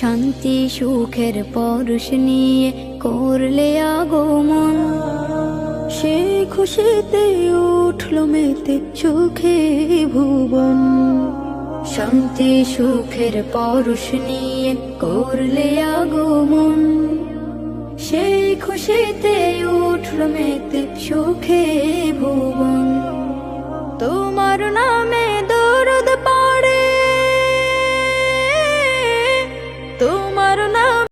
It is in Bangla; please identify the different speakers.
Speaker 1: শান্তি, সুখের পরশ নিয়ে করলে আগমন। সে খুশিতে উঠল মেতে সুখে ভুবন। শান্তি, সুখের পরশ নিয়ে করলে আগমন। সেই খুশিতে উঠল মেতে সুখে ভুবন। তোমার নামে তোমার নাম